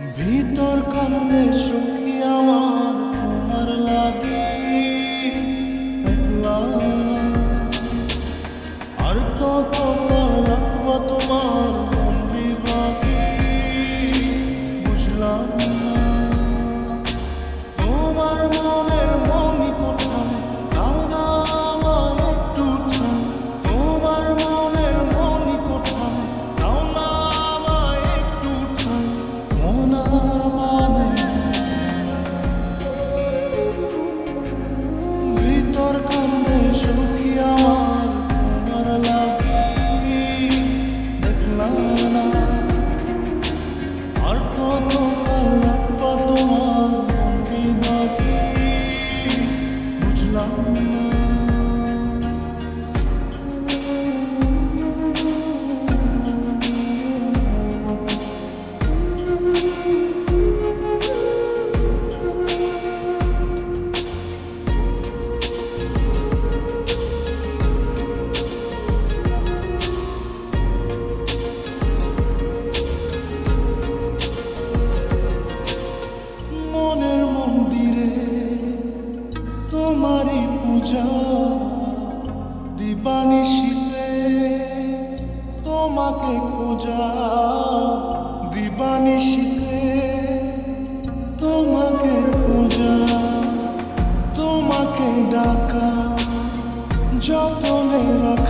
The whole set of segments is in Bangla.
ভিতর কান্দে সুখী আমার তোমার লাগে। আর কত কাল রাখব তোমার Müzik তোমারই পূজা দিবানিশীতে তোমাকে খোঁজা দিবানিশীতে তোমাকে খোঁজা তোমাকে ডাকা যতনে রাখা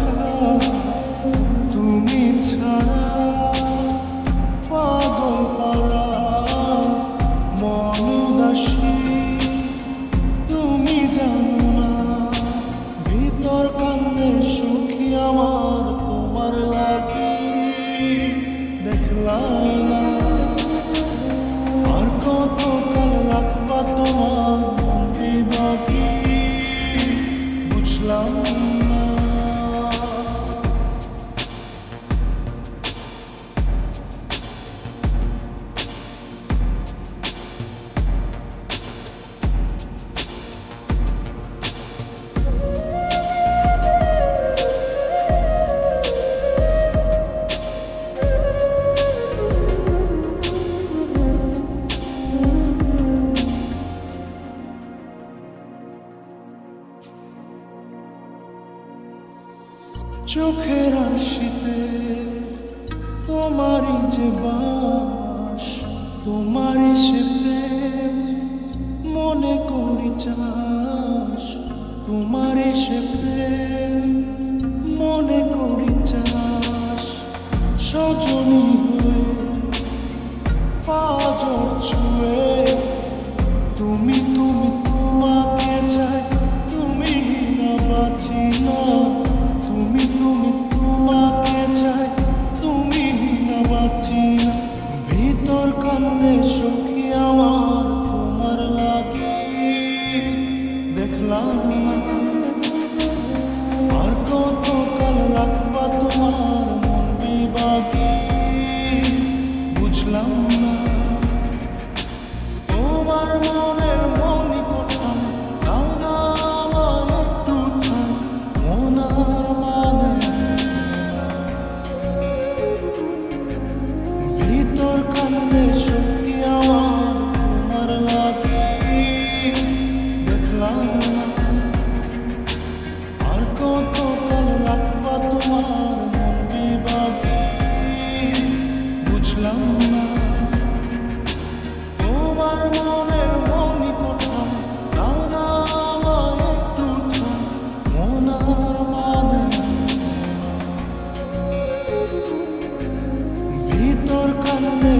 তুমি চোখের আশিতে তোমারই যে বাস, তোমারই সে প্রেম, মনে করি চাস, তোমারই সে প্রেম, মনে করি চাস। সজনী হয়ে পাজর ছুঁয়ে, তুমি তুমি রাখবা তোমার মন বিবাগী বুঝলাম me